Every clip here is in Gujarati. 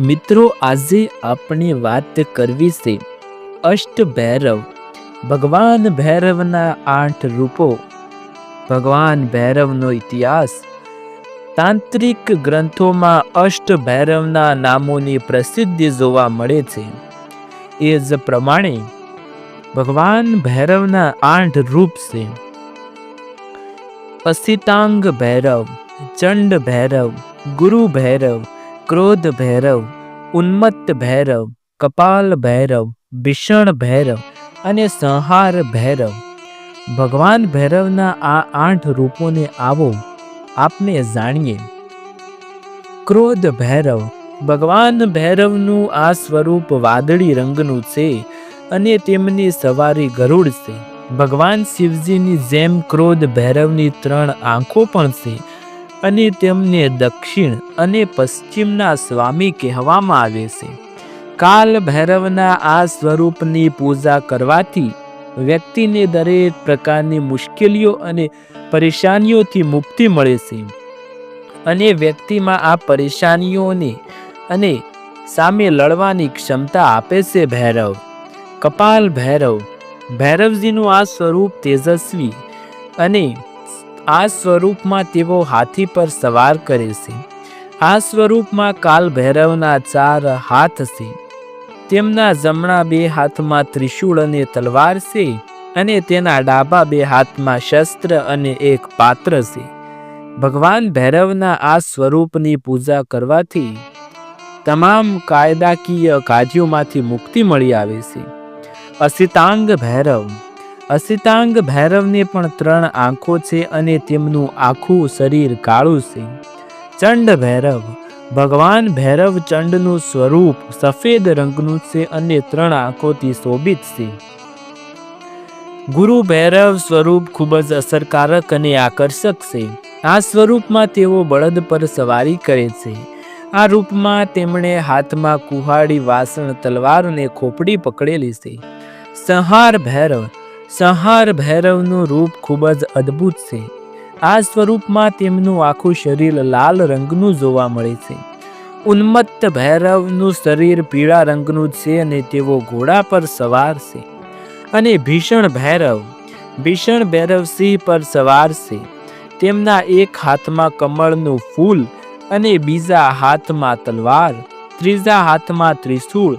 મિત્રો, આજે આપણે વાત કરવી છે અષ્ટ ભૈરવ ભગવાન ભૈરવના આઠ રૂપો. ભગવાન ભૈરવનો ઇતિહાસ. તાંત્રિક ગ્રંથોમાં અષ્ટ ભૈરવના નામોની પ્રસિદ્ધિ જોવા મળે છે. એ જ પ્રમાણે ભગવાન ભૈરવના આઠ રૂપ છે. અસિતાંગ ભૈરવ, ચંડ ભૈરવ, ગુરુ ભૈરવ ક્રોધ ભૈરવ ઉન્મત્ત ભૈરવ કપાલ ભૈરવ ભીષણ ભૈરવ અને સંહાર ભૈરવ. ભગવાન ભૈરવના આ આઠ રૂપોને આવો, આપને જાણીએ. ક્રોધ ભૈરવ, ભગવાન ભૈરવનું આ સ્વરૂપ વાદળી રંગનું છે અને તેમની સવારી ગરુડ છે. ભગવાન શિવજીની જેમ ક્રોધ ભૈરવની ત્રણ આંખો પણ છે અને તેમને દક્ષિણ અને પશ્ચિમના સ્વામી કહેવામાં આવે છે. કાલ ભૈરવના આ સ્વરૂપની પૂજા કરવાથી વ્યક્તિને દરેક પ્રકારની મુશ્કેલીઓ અને પરેશાનીઓથી મુક્તિ મળે છે. અને વ્યક્તિમાં આ પરેશાનીઓને અને સામે લડવાની ક્ષમતા આપે છે ભૈરવ. કપાલ ભૈરવ, ભૈરવજીનું આ સ્વરૂપ તેજસ્વી અને આ સ્વરૂપમાં તેઓ હાથી પર સવાર કરે છે. આ સ્વરૂપમાં કાલ ભૈરવના ચાર હાથ છે. તેમના જમણા બે હાથમાં ત્રિશૂળ અને તલવાર છે અને તેના ડાબા બે હાથમાં શસ્ત્ર અને એક પાત્ર છે. ભગવાન ભૈરવના આ સ્વરૂપની પૂજા કરવાથી તમામ કાયદાકીય કાર્યોમાંથી મુક્તિ મળી આવે છે. અસિતાંગ ભૈરવ અસિતાંગ ભૈરવને પણ ત્રણ આંખો છે અને તેમનું આખું શરીર કાળું છે. ચંડ ભૈરવ, ભગવાન ભૈરવ ચંડનું સ્વરૂપ સફેદ રંગનું છે અને ત્રણ આંખોથી શોભિત છે. ગુરુ ભૈરવ સ્વરૂપ ખૂબ જ અસરકારક અને આકર્ષક છે. આ સ્વરૂપમાં તેઓ બળદ પર સવારી કરે છે. આ રૂપમાં તેમણે હાથમાં કુહાડી વાસણ તલવાર અને ખોપડી પકડેલી છે. સંહાર ભૈરવ સંહાર ભૈરવનું રૂપ ખૂબ જ અદ્ભુત છે. આ સ્વરૂપમાં તેમનું આખું શરીર લાલ રંગનું જોવા મળે છે. ઉન્મત્ત ભૈરવનું શરીર પીળા રંગનું છે અને તેઓ ઘોડા પર સવાર છે. અને ભીષણ ભૈરવ ભીષણ ભૈરવ સિંહ પર સવાર છે. તેમના એક હાથમાં કમળનું ફૂલ અને બીજા હાથમાં તલવાર, ત્રીજા હાથમાં ત્રિશૂળ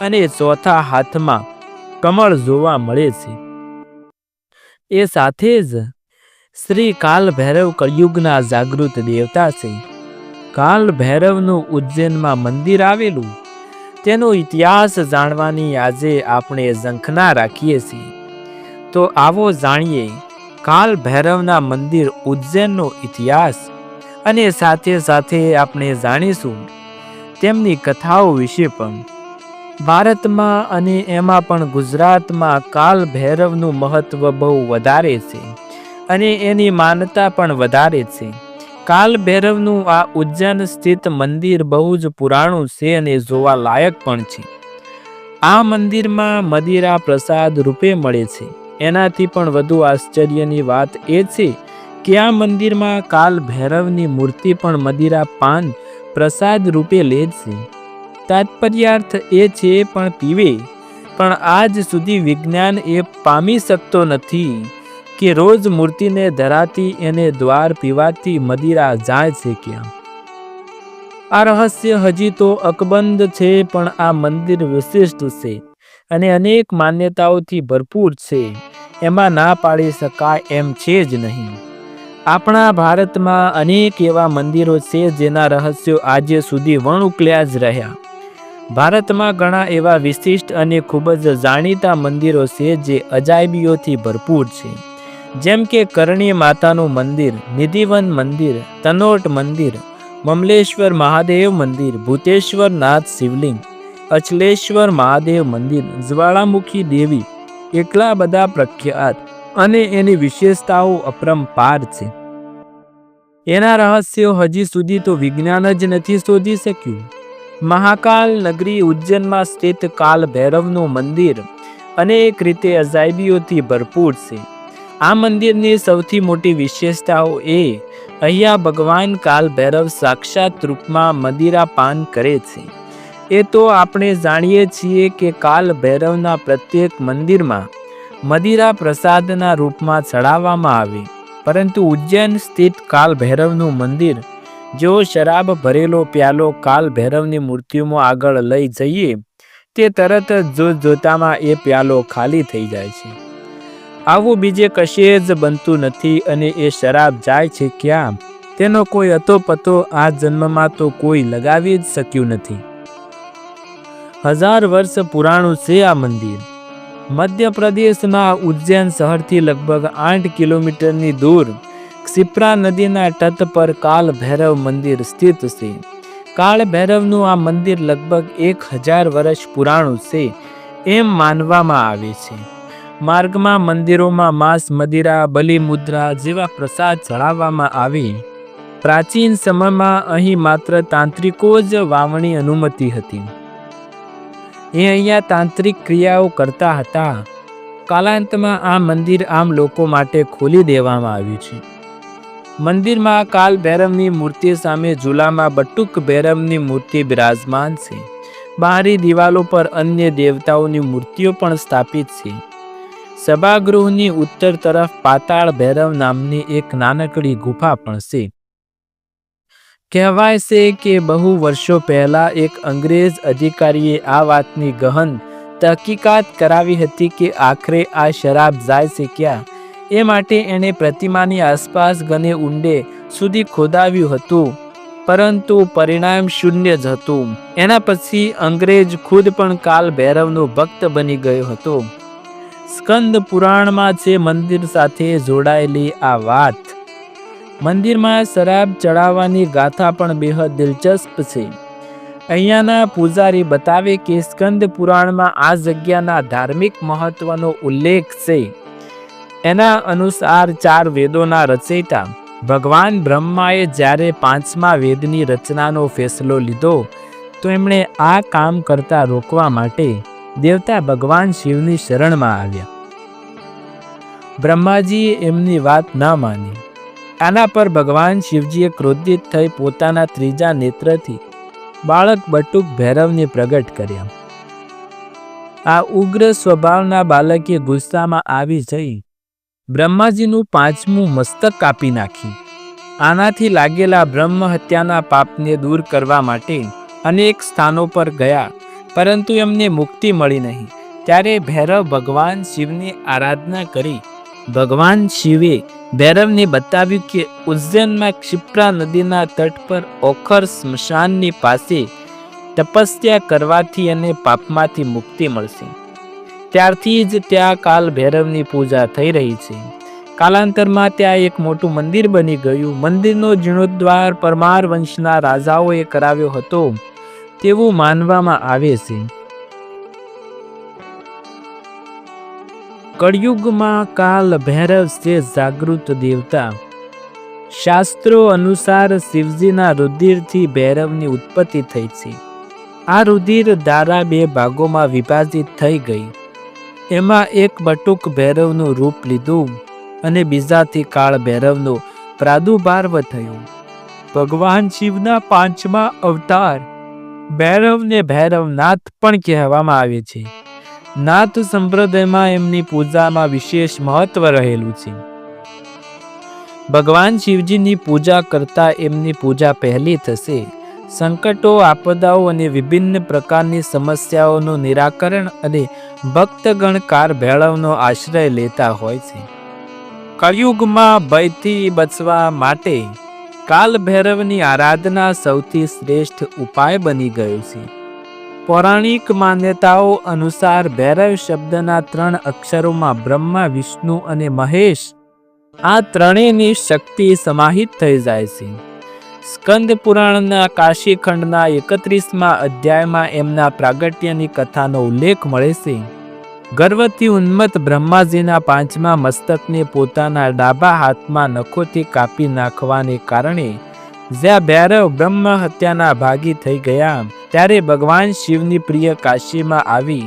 અને ચોથા હાથમાં કમળ જોવા મળે છે. એ સાથે જ શ્રી કાલ ભૈરવ કળયુગના જાગૃત દેવતા છે. કાલ ભૈરવનું ઉજ્જૈનમાં મંદિર આવેલું, તેનો ઇતિહાસ જાણવાની આજે આપણે ઝંખના રાખીએ છીએ. તો આવો જાણીએ કાલ ભૈરવના મંદિર ઉજ્જૈનનો ઇતિહાસ અને સાથે સાથે આપણે જાણીશું તેમની કથાઓ વિશે પણ. ભારતમાં અને એમાં પણ ગુજરાતમાં કાલ ભૈરવનું મહત્વ બહુ વધારે છે અને એની માન્યતા પણ વધારે છે. કાલ ભૈરવનું આ ઉજ્જૈન સ્થિત મંદિર બહુ જ પુરાણું છે અને જોવા લાયક પણ છે. આ મંદિરમાં મદિરા પ્રસાદ રૂપે મળે છે. એનાથી પણ વધુ આશ્ચર્યની વાત એ છે કે આ મંદિરમાં કાલ ભૈરવની મૂર્તિ પણ મદિરા પાન પ્રસાદ રૂપે લે છે. તાત્પર્યાર્થ એ છે, પણ પીવે. પણ આજ સુધી વિજ્ઞાન એ પામી શકતો નથી કે રોજ મૂર્તિને ધરાતી એને દ્વાર પીવાથી મદિરા જાય છે ક્યાં. આ રહસ્ય હજી તો અકબંધ છે, પણ આ મંદિર વિશિષ્ટ છે અને અનેક માન્યતાઓથી ભરપૂર છે. એમાં ના પાડી શકાય એમ છે જ નહીં. આપણા ભારતમાં અનેક એવા મંદિરો છે, જેના રહસ્યો આજે સુધી વણ ઉકલ્યા જ રહ્યા. ભારતમાં ઘણા એવા વિશિષ્ટ અને ખૂબ જ જાણીતા મંદિરો છે જે અજાયબીઓથી ભરપૂર છે. જેમ કે કરણી માતાનું મંદિર, નિધિવન મંદિર, તનોટ મંદિર, મમલેશ્વર મહાદેવ મંદિર ભૂતેશ્વરનાથ શિવલિંગ, અચલેશ્વર મહાદેવ મંદિર, જ્વાળામુખી દેવી એટલા બધા પ્રખ્યાત અને એની વિશેષતાઓ અપરંપાર છે. એના રહસ્યો હજી સુધી તો વિજ્ઞાન જ નથી શોધી શક્યું. મહાકાલ નગરી ઉજ્જૈનમાં સ્થિત કાલ ભૈરવનું મંદિર અનેક રીતે અજાયબીઓથી ભરપૂર છે. આ મંદિરની સૌથી મોટી વિશેષતાઓ એ, અહીંયા ભગવાન કાલ ભૈરવ સાક્ષાત રૂપમાં મદિરા પાન કરે છે. એ તો આપણે જાણીએ છીએ કે કાલ ભૈરવના પ્રત્યેક મંદિરમાં મદિરા પ્રસાદના રૂપમાં ચડાવવામાં આવે. પરંતુ ઉજ્જૈન સ્થિત કાલ ભૈરવનું મંદિર જો શરાબ, ભરેલો પ્યાલો, કાલ ભૈરવની મૂર્તિઓમાં આગળ લઈ જઈએ, તે તરત જ જોત જોતામાં એ પ્યાલો ખાલી થઈ જાય છે. આવું બીજે કશે જ બનતું નથી અને એ શરાબ જાય છે ક્યાં? તેનો કોઈ અતો પતો આ જન્મમાં તો કોઈ લગાવી જ શક્યું નથી. હજાર વર્ષ પુરાણું છે આ મંદિર. મધ્યપ્રદેશના ઉજ્જૈન શહેરથી લગભગ આઠ કિલોમીટરની દૂર ક્ષિપ્રા નદીના તટ પર કાલ ભૈરવ મંદિર સ્થિત છે. કાળ ભૈરવનું આ મંદિર લગભગ એક હજાર વર્ષ પુરાણું છે, એમ માનવામાં આવે છે. માર્ગમાં મંદિરોમાં માંસ, મદિરા બલિમુદ્રા જેવા પ્રસાદ ચડાવવામાં આવે. પ્રાચીન સમયમાં અહીં માત્ર તાંત્રિકો જ વાવણી અનુમતિ હતી. એ અહીંયા તાંત્રિક ક્રિયાઓ કરતા હતા. કાલાંતમાં આ મંદિર આમ લોકો માટે ખોલી દેવામાં આવ્યું છે. મંદિરમાં કાલ ભૈરવની મૂર્તિ સામે ઝૂલામાં બટુક ભૈરવની મૂર્તિ બિરાજમાન છે. બહારી દિવાલો પર અન્ય દેવતાઓની મૂર્તિઓ પણ સ્થાપિત છે. સભાગૃહની ઉત્તર તરફ પાતાળ ભૈરવ નામની એક નાનકડી ગુફા પણ છે. કહેવાય છે કે બહુ વર્ષો પહેલા એક અંગ્રેજ અધિકારીએ આ વાતની ગહન તહકીકાત કરાવી હતી કે આખરે આ શરાબ જાય છે ક્યાં? એ માટે એણે પ્રતિમાની આસપાસ ગને ઊંડે સુધી ખોદાવ્યું હતું. પરંતુ પરિણામ શૂન્ય જ હતું. એના પછી અંગ્રેજ ખુદ પણ કાલ ભૈરવનો ભક્ત બની ગયો હતો. સ્કંદ પુરાણમાં છે મંદિર સાથે જોડાયેલી આ વાત. મંદિરમાં શરાબ ચડાવવાની ગાથા પણ બેહદ દિલચસ્પ છે. અહીંયાના પૂજારી બતાવે કે સ્કંદ પુરાણમાં આ જગ્યાના ધાર્મિક મહત્વનો ઉલ્લેખ છે. એના અનુસાર ચાર વેદોના રચયિતા ભગવાન બ્રહ્માએ જ્યારે પાંચમા વેદની રચનાનો ફેસલો લીધો, તો એમણે આ કામ કરતા રોકવા માટે દેવતા ભગવાન શિવની શરણમાં આવ્યા. બ્રહ્માજીએ એમની વાત ના માની. આના પર ભગવાન શિવજીએ ક્રોધિત થઈ પોતાના ત્રીજા નેત્રથી બાળક બટુક ભૈરવને પ્રગટ કર્યા. આ ઉગ્ર સ્વભાવના બાળકે ગુસ્સામાં આવી જઈ બ્રહ્માજીનું પાંચમું મસ્તક કાપી નાખી. આનાથી લાગેલા બ્રહ્મ હત્યાના પાપને દૂર કરવા માટે અનેક સ્થાનો પર ગયા, પરંતુ એમને મુક્તિ મળી નહીં. ત્યારે ભૈરવ ભગવાન શિવની આરાધના કરી. ભગવાન શિવે ભૈરવને બતાવ્યું કે ઉજ્જૈનમાં ક્ષિપ્રા નદીના તટ પર ઓખર સ્મશાનની પાસે તપસ્યા કરવાથી અને પાપમાંથી મુક્તિ મળશે. ત્યારથી જ ત્યાં કાલ ભૈરવની પૂજા થઈ રહી છે. કાલાંતરમાં ત્યાં એક મોટું મંદિર બની ગયું. મંદિરનો જીર્ણોદ્વાર પરમાર વંશના રાજાઓએ કરાવ્યો હતો. તેવું માનવામાં આવે છે. કળિયુગમાં કાલ ભૈરવ છે જાગૃત દેવતા. શાસ્ત્રો અનુસાર શિવજીના રુધિરથી ભૈરવની ઉત્પત્તિ થઈ છે. આ રુધિર ધારા બે ભાગોમાં વિભાજિત થઈ ગઈ. એમાં એક બટુક ભૈરવનું રૂપ લીધું અને બીજાથી કાળ ભૈરવનો પ્રાદુર્ભાવ થયો. ભગવાન શિવના પાંચમા અવતાર ભૈરવને ભૈરવનાથ પણ કહેવામાં આવે છે. નાથ સંપ્રદાયમાં એમની પૂજામાં વિશેષ મહત્વ રહેલું છે. ભગવાન શિવજીની પૂજા કરતા એમની પૂજા પહેલી થશે. સંકટો, આપદાઓ અને વિભિન્ન પ્રકારની સમસ્યાઓનું નિરાકરણ અને ભક્તગણ કાર ભૈરવનો આશ્રય લેતા હોય છે. કળિયુગમાં ભયથી બચવા માટે કાલ ભૈરવની આરાધના સૌથી શ્રેષ્ઠ ઉપાય બની ગયો છે. પૌરાણિક માન્યતાઓ અનુસાર ભૈરવ શબ્દના ત્રણ અક્ષરોમાં બ્રહ્મા, વિષ્ણુ અને મહેશ આ ત્રણેયની શક્તિ સમાહિત થઈ જાય છે. સ્કંદ પુરાણના કાશીખંડના એકત્રીસમાં અધ્યાયમાં એમના પ્રાગટ્યની કથાનો ઉલ્લેખ મળે છે. ગર્વથી ઉન્મત્ત બ્રહ્માજીના પાંચમા મસ્તકને પોતાના ડાબા હાથમાં નખોથી કાપી નાખવાને કારણે, જ્યાં ભૈરવ બ્રહ્મ હત્યાના ભાગી થઈ ગયા, ત્યારે ભગવાન શિવની પ્રિય કાશીમાં આવી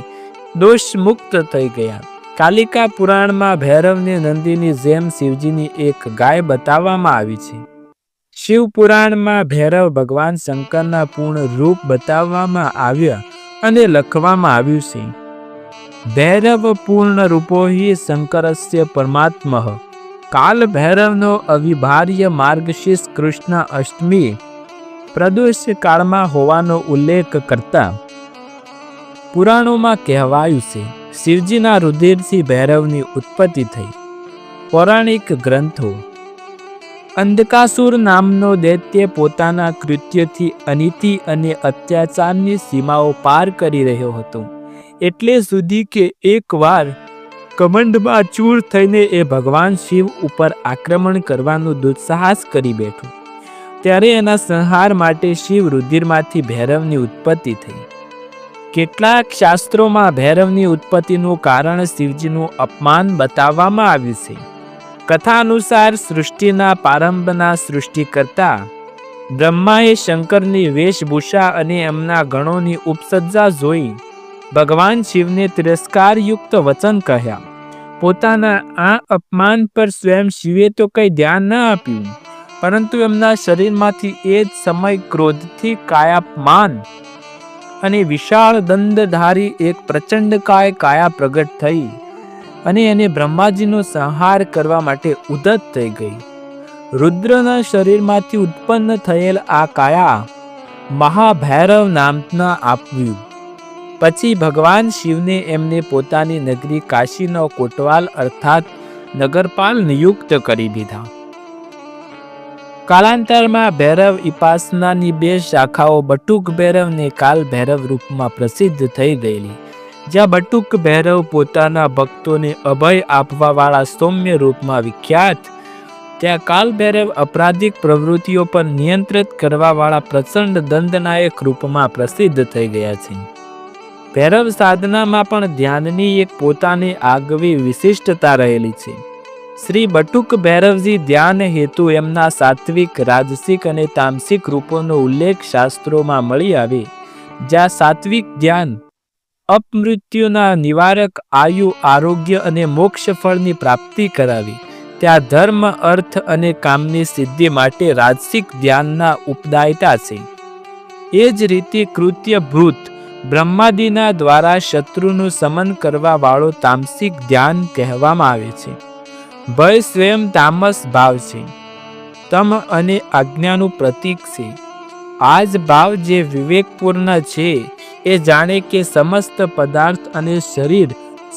દોષ મુક્ત થઈ ગયા. કાલિકા પુરાણમાં ભૈરવને નંદીની જેમ શિવજીની એક ગાય બતાવવામાં આવી છે. શિવપુરાણમાં ભૈરવ ભગવાન શંકરના પૂર્ણ રૂપ બતાવવામાં આવ્યા અને લખવામાં આવ્યું છે, ભૈરવ પૂર્ણ રૂપો હિ શંકરસ્ય પરમાત્મઃ. કાલ ભૈરવનો અવિભાર્ય માર્ગશીર્ષ કૃષ્ણ અષ્ટમી પ્રદોષ કાળમાં હોવાનો ઉલ્લેખ કરતા પુરાણોમાં કહેવાયું છે, શિવજીના રુધિરથી ભૈરવની ઉત્પત્તિ થઈ. પૌરાણિક ગ્રંથો અંધકાસુર નામનો દૈત્ય પોતાના કૃત્યથી અનીતિ અને અત્યાચારની સીમાઓ પાર કરી રહ્યો હતો. એટલે સુધી કે એકવાર કમંડમાં ચૂર થઈને એ ભગવાન શિવ ઉપર આક્રમણ કરવાનું દુસ્સાહસ કરી બેઠું. ત્યારે એના સંહાર માટે શિવ રુધિરમાંથી ભૈરવની ઉત્પત્તિ થઈ. કેટલાક શાસ્ત્રોમાં ભૈરવની ઉત્પત્તિનું કારણ શિવજીનું અપમાન બતાવવામાં આવ્યું છે. કથા અનુસાર સૃષ્ટિના પ્રારંભના સૃષ્ટિકર્તા. બ્રહ્માએ શંકરની વેશભૂષા અને એમના ગણોની ઉપસજ્જા જોઈ. ભગવાન શિવને તિરસ્કારયુક્ત વચન કહ્યા. પોતાના આ અપમાન પર સ્વયં શિવે તો કંઈ ધ્યાન ન આપ્યું. પરંતુ એમના શરીરમાંથી એ જ સમય ક્રોધથી કાયાપમાન અને વિશાળ દંડધારી એક પ્રચંડ કાય કાયા પ્રગટ થઈ. અને એને બ્રહ્માજીનો સંહાર કરવા માટે ઉદત થઈ ગઈ. રુદ્રના શરીરમાંથી ઉત્પન્ન થયેલ આ કાયા મહાભૈરવ નામના આપ્યું પછી ભગવાન શિવને એમને પોતાની નગરી કાશીનો કોટવાલ અર્થાત નગરપાલ નિયુક્ત કરી દીધા. કાલાંતરમાં ભૈરવ ઉપાસનાની બે શાખાઓ બટુક ભૈરવ ને કાલ ભૈરવ રૂપમાં પ્રસિદ્ધ થઈ ગયેલી. જ્યાં બટુક ભૈરવ પોતાના ભક્તોને અભય આપવાવાળા સૌમ્ય રૂપમાં વિખ્યાત. ત્યાં કાલ ભૈરવ અપરાધિક પ્રવૃત્તિઓ પર નિયંત્રિત કરવાવાળા પ્રચંડ દંડનાયક રૂપમાં પ્રસિદ્ધ થઈ ગયા છે. ભૈરવ સાધનામાં પણ ધ્યાનની એક પોતાની આગવી વિશિષ્ટતા રહેલી છે. શ્રી બટુક ભૈરવજી ધ્યાન હેતુ એમના સાત્વિક, રાજસિક અને તામસિક રૂપોનો ઉલ્લેખ શાસ્ત્રોમાં મળી આવે. જ્યાં સાત્વિક ધ્યાન અપમૃત્યુના નિવારક આયુ, આરોગ્ય અને મોક્ષ ફળની પ્રાપ્તિ કરાવી. ત્યાં ધર્મ, અર્થ અને કામની સિદ્ધિ માટે રાજસિક ધ્યાનના ઉપદાયતા છે. એ જ રીતે કૃત્ય ભૂત બ્રહ્માદિના દ્વારા શત્રુનું સમન કરવા વાળો તામસિક ધ્યાન કહેવામાં આવે છે. ભય સ્વયં તામસ ભાવ છે. તમ અને આજ્ઞાનું પ્રતીક છે. આ જ ભાવ જે વિવેકપૂર્ણ છે એ જાણે કે સમસ્ત પદાર્થ અને શરીર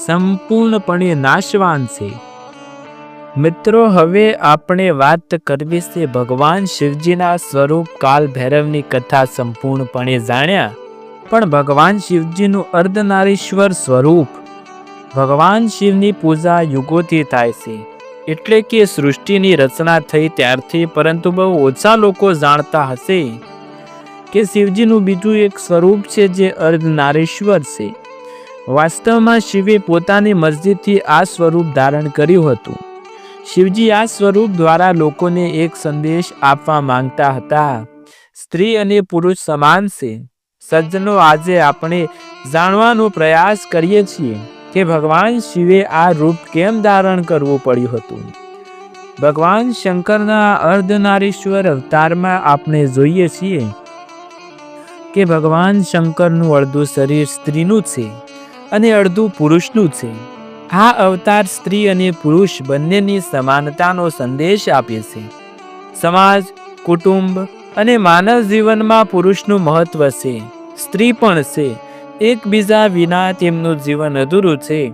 સંપૂર્ણપણે નાશવાન છે. મિત્રો, હવે આપણે વાત કરવી છે ભગવાન શિવજીના સ્વરૂપ કાલ ભૈરવની કથા સંપૂર્ણપણે જાણ્યા. પણ ભગવાન શિવજીનું અર્ધનારીશ્વર સ્વરૂપ ભગવાન શિવની પૂજા યુગોથી થાય છે. એટલે કે સૃષ્ટિની રચના થઈ ત્યારથી, પરંતુ બહુ ઓછા લોકો જાણતા હશે. કે શિવજીનું બીજું એક સ્વરૂપ છે જે અર્ધનારેશ્વર છે. વાસ્તવમાં શિવે પોતાની મરજીથી આ સ્વરૂપ ધારણ કર્યું હતું. શિવજી આ સ્વરૂપ દ્વારા લોકોને એક સંદેશ આપવા માંગતા હતા. સ્ત્રી અને પુરુષ સમાન છે. સજ્જનો, આજે આપણે જાણવાનો પ્રયાસ કરીએ છીએ કે ભગવાન શિવે આ રૂપ કેમ ધારણ કરવું પડ્યું હતું? ભગવાન શંકરના અર્ધનારીશ્વર અવતારમાં આપણે જોઈએ છીએ કે ભગવાન શંકરનું અડધું શરીર સ્ત્રીનું છે અને અડધું પુરુષનું છે. આ અવતાર સ્ત્રી અને પુરુષ બંનેની સમાનતાનો સંદેશ આપે છે. સમાજ, કુટુંબ અને માનવ જીવનમાં પુરુષનું મહત્વ છે. સ્ત્રી પણ છે. એકબીજા વિના તેમનું જીવન અધૂરું છે.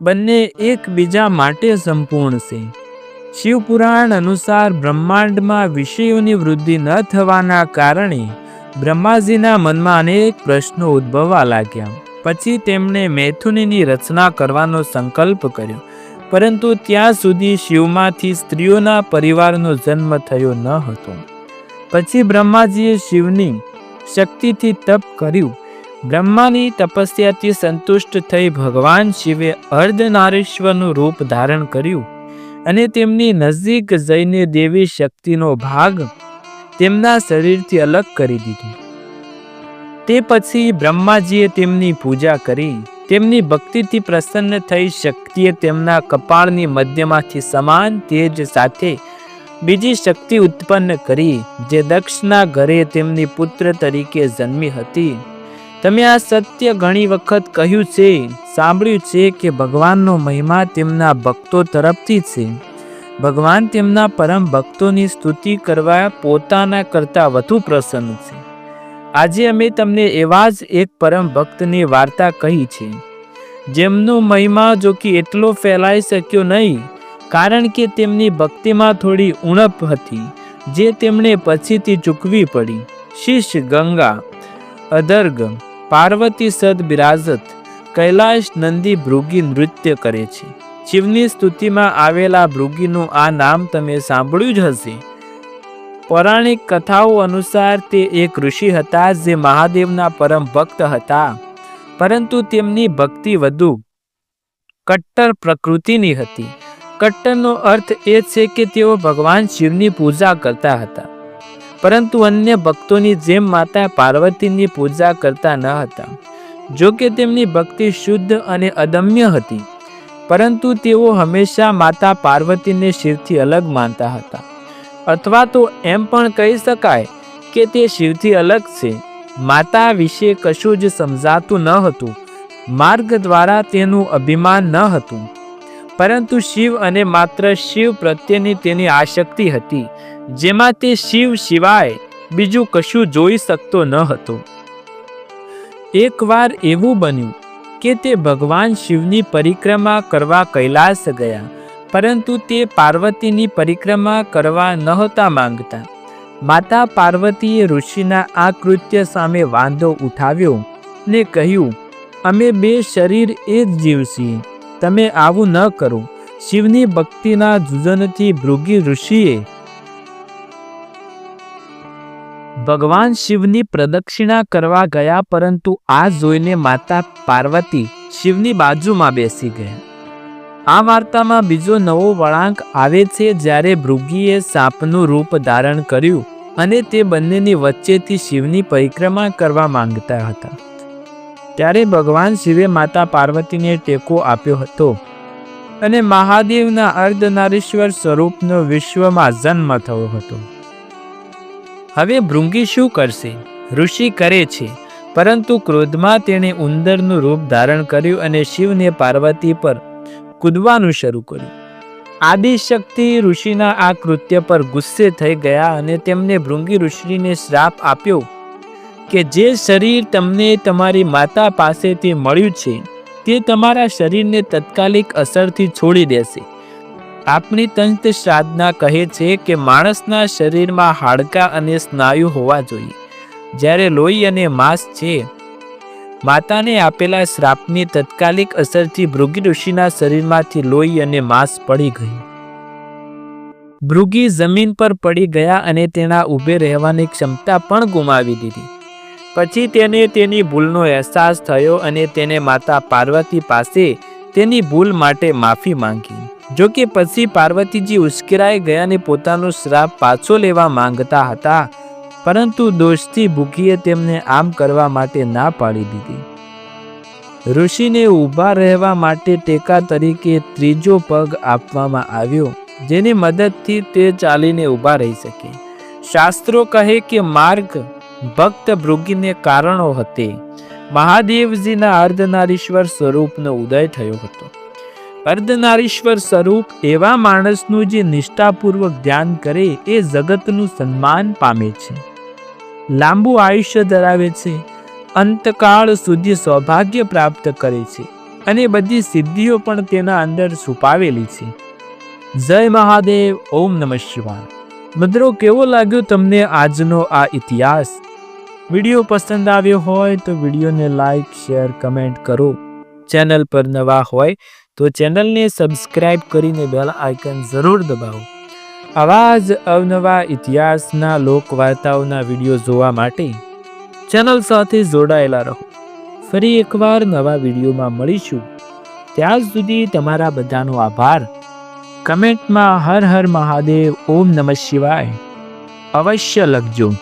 બંને એકબીજા માટે સંપૂર્ણ છે. શિવપુરાણ અનુસાર બ્રહ્માંડમાં વિષયોની વૃદ્ધિ ન થવાના કારણે બ્રહ્માજીના મનમાં અનેક પ્રશ્નો ઉદ્ભવવા લાગ્યા. પછી તેમણે મૈથુનીની રચના કરવાનો સંકલ્પ કર્યો. પરંતુ ત્યાં સુધી શિવમાંથી સ્ત્રીઓના પરિવારનો જન્મ થયો ન હતો. પછી બ્રહ્માજીએ શિવની શક્તિથી તપ કર્યું. બ્રહ્માની તપસ્યાથી સંતુષ્ટ થઈ ભગવાન શિવે અર્ધનારીશ્વરનું રૂપ ધારણ કર્યું અને તેમની નજીક જઈને દેવી શક્તિનો ભાગ તેમના શરીરથી અલગ કરી દીધું. તે પછી બ્રહ્માજીએ તેમની પૂજા કરી. તેમની ભક્તિથી પ્રસન્ન થઈ શક્તિએ તેમના કપાળની મધ્યમાંથી સમાન તેજ સાથે બીજી શક્તિ ઉત્પન્ન કરી, જે દક્ષના ઘરે તેમની પુત્ર તરીકે જન્મી હતી. તમે આ સત્ય ઘણી વખત કહ્યું છે, સાંભળ્યું છે કે ભગવાનનો મહિમા તેમના ભક્તો તરફથી છે. ભગવાન તેમના પરમ ભક્તોની સ્તુતિ કરવા પોતાના કરતાં વધુ પ્રસન્ન છે. આજે અમે તમને એવા જ એક પરમ ભક્તની વાર્તા કહી છે. જેમનો મહિમા જો કે એટલો ફેલાઈ શક્યો નહીં, કારણ કે તેમની ભક્તિમાં થોડી ઉણપ હતી, જે તેમણે પછીથી ચૂકવી પડી. શિષ્ય ગંગા અધર્ગ પાર્વતી સદ બિરાજત, કૈલાશ નંદી ભૃગી નૃત્ય કરે છે. શિવની સ્તુતિમાં આવેલા ભૃગીનું આ નામ તમે સાંભળ્યું જ હશે. પૌરાણિક કથાઓ અનુસાર તે એક ઋષિ હતા જે મહાદેવના પરમ ભક્ત હતા, પરંતુ તેમની ભક્તિ વધુ કટ્ટર પ્રકૃતિની હતી. કટ્ટરનો અર્થ એ છે કે તેઓ ભગવાન શિવની પૂજા કરતા હતા, પરંતુ અન્ય ભક્તોની જેમ માતા પાર્વતીની પૂજા કરતા ન હતા. જો કે તેમની ભક્તિ શુદ્ધ અને અદમ્ય હતી. પરંતુ તેઓ હંમેશા માતા પાર્વતીને શિવથી અલગ માનતા હતા. અથવા તો એમ પણ કહી શકાય કે તે શિવથી અલગ છે. માતા વિશે કશું જ સમજાતું ન હતું. માર્ગ દ્વારા તેનું અભિમાન ન હતું. પરંતુ શિવ અને માત્ર શિવ પ્રત્યેની તેની આશક્તિ હતી. જેમાં તે શિવ સિવાય બીજું કશું જોઈ શકતો ન હતો. એકવાર એવું બન્યું કે તે ભગવાન શિવની પરિક્રમા કરવા કૈલાસ ગયા, પરંતુ તે પાર્વતીની પરિક્રમા કરવા નહોતા માંગતા. માતા પાર્વતીએ ઋષિના આ કૃત્ય સામે વાંધો ઉઠાવ્યો ને કહ્યું, અમે બે શરીર એ જ જીવ તમે આવું ન કરો. શિવની ભક્તિના જુજનથી ભૃગી ઋષિએ ભગવાન શિવની પ્રદક્ષિણા કરવા ગયા, પરંતુ આ જોઈને માતા પાર્વતી શિવની બાજુમાં બેસી ગયા. આ વાર્તામાં બીજો નવો વળાંક આવે છે, જ્યારે ભૃગીએ સાપનું રૂપ ધારણ કર્યું અને તે બંનેની વચ્ચેથી શિવની પરિક્રમા કરવા માંગતા હતા. ત્યારે ભગવાન શિવે માતા પાર્વતીને ટેકો આપ્યો હતો અને મહાદેવના અર્ધનારીશ્વર સ્વરૂપનો વિશ્વમાં જન્મ થયો હતો. હવે ભૃંગી શું કરશે? ઋષિ કરે છે. પરંતુ ક્રોધમાં તેણે ઉંદરનું રૂપ ધારણ કર્યું અને શિવને પાર્વતી પર કૂદવાનું શરૂ કર્યું. આદિશક્તિ ઋષિના આ કૃત્ય પર ગુસ્સે થઈ ગયા અને તેમને ભૃંગી ઋષિને શ્રાપ આપ્યો કે જે શરીર તમને તમારી માતા પાસેથી મળ્યું છે, તે તમારા શરીરને તત્કાલિક અસરથી છોડી દેશે. આપણી તંત્ર સાધના કહે છે કે માણસના શરીરમાં હાડકાં અને સ્નાયુ હોવા જોઈએ. જ્યારે લોહી અને માંસ છે, માતાને આપેલા શ્રાપની તત્કાલિક અસરથી ભૃગી ઋષિના શરીરમાંથી લોહી અને માંસ પડી ગયું. ભૃગી જમીન પર પડી ગયા અને તેના ઊભે રહેવાની ક્ષમતા પણ ગુમાવી દીધી. પછી તેને તેની ભૂલનો અહેસાસ થયો અને તેને માતા પાર્વતી પાસે તેની ભૂલ માટે માફી માંગી. જો કે પછી પાર્વતીજી ઉશ્કેરાઈ ગયા અને પોતાનો શ્રાપ પાછો લેવા માંગતા હતા, પરંતુ દોષથી ભૂખીએ તેમને આમ કરવા માટે ના પાડી દીધી. ઋષિને ઊભા રહેવા માટે ટેકા તરીકે ત્રીજો પગ આપવામાં આવ્યો, જેની મદદથી તે ચાલીને ઊભા રહી શકે. શાસ્ત્રો કહે કે માર્ગ ભક્ત ભૃગીને કારણો હતી. મહાદેવજીના અર્ધનારીશ્વર સ્વરૂપનો ઉદય થયો હતો. અર્ધનારીશ્વર સ્વરૂપ એવા માણસનું જે નિષ્ઠાપૂર્વક ધ્યાન કરે એ જગતનું સન્માન પામે છે. લાંબુ આયુષ્ય ધરાવે છે, અંતકાળ સુધી સૌભાગ્ય પ્રાપ્ત કરે છે અને બધી સિદ્ધિઓ પણ તેના અંદર છુપાવેલી છે. જય મહાદેવ, ઓમ નમઃ શિવાય. મિત્રો, કેવો લાગ્યો તમને આજનો આ ઇતિહાસ? વીડિયો પસંદ આવ્યો હોય તો વિડીયોને લાઇક શેર કમેન્ટ કરો. ચેનલ પર નવા હોય તો ચેનલને સબસ્ક્રાઇબ કરીને બેલ આઇકન જરૂર દબાવો. આવા જ અવનવા ઇતિહાસના લોકવાર્તાઓના વીડિયો જોવા માટે ચેનલ સાથે જોડાયેલા રહો. ફરી એકવાર નવા વિડીયોમાં મળીશું. ત્યાં સુધી તમારા બધાનો આભાર. કમેન્ટમાં હર હર મહાદેવ, ઓમ નમઃ શિવાય. અવશ્ય લખજો.